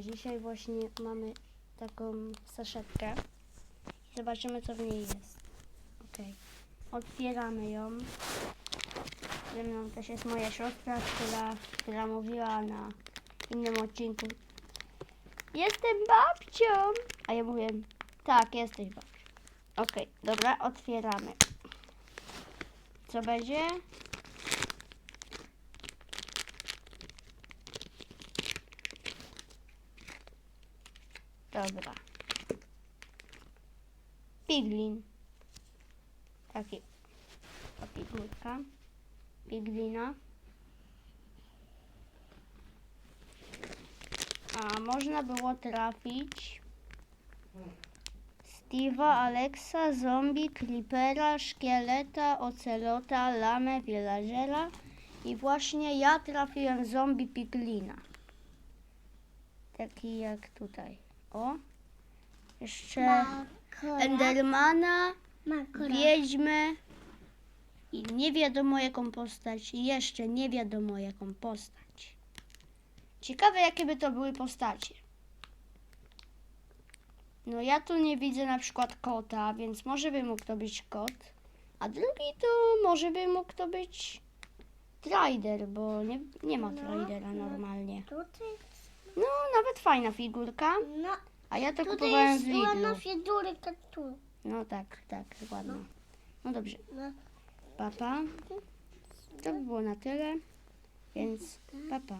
Dzisiaj właśnie mamy taką saszetkę. Zobaczymy, co w niej jest. Okej. Otwieramy ją. Ze mną też jest moja siostra, która, która mówiła na innym odcinku. Jestem babcią! A ja mówię, tak, jesteś babcią. Okej, dobra, otwieramy. Co będzie? Dobra. Piglin. Taki. Ta. Piglina. A można było trafić Steve'a, Alexa, zombie, creepera, szkieleta, ocelota, lamę, villagera i właśnie ja trafiłem zombie piglina. Taki jak tutaj. O. Jeszcze Endermana, wiedźmę i nie wiadomo jaką postać. i Jeszcze nie wiadomo jaką postać. Ciekawe jakie by to były postacie. No ja tu nie widzę na przykład kota, więc może by mógł to być kot. A drugi to może by mógł to być Trider, bo nie, nie ma No, Tridera no. normalnie. Tutaj, No, nawet fajna figurka. no, A ja to tutaj kupowałem jest z Lidlu. ładna figurka tu. No tak, tak, ładna. No dobrze, No. papa. To by było na tyle, więc papa.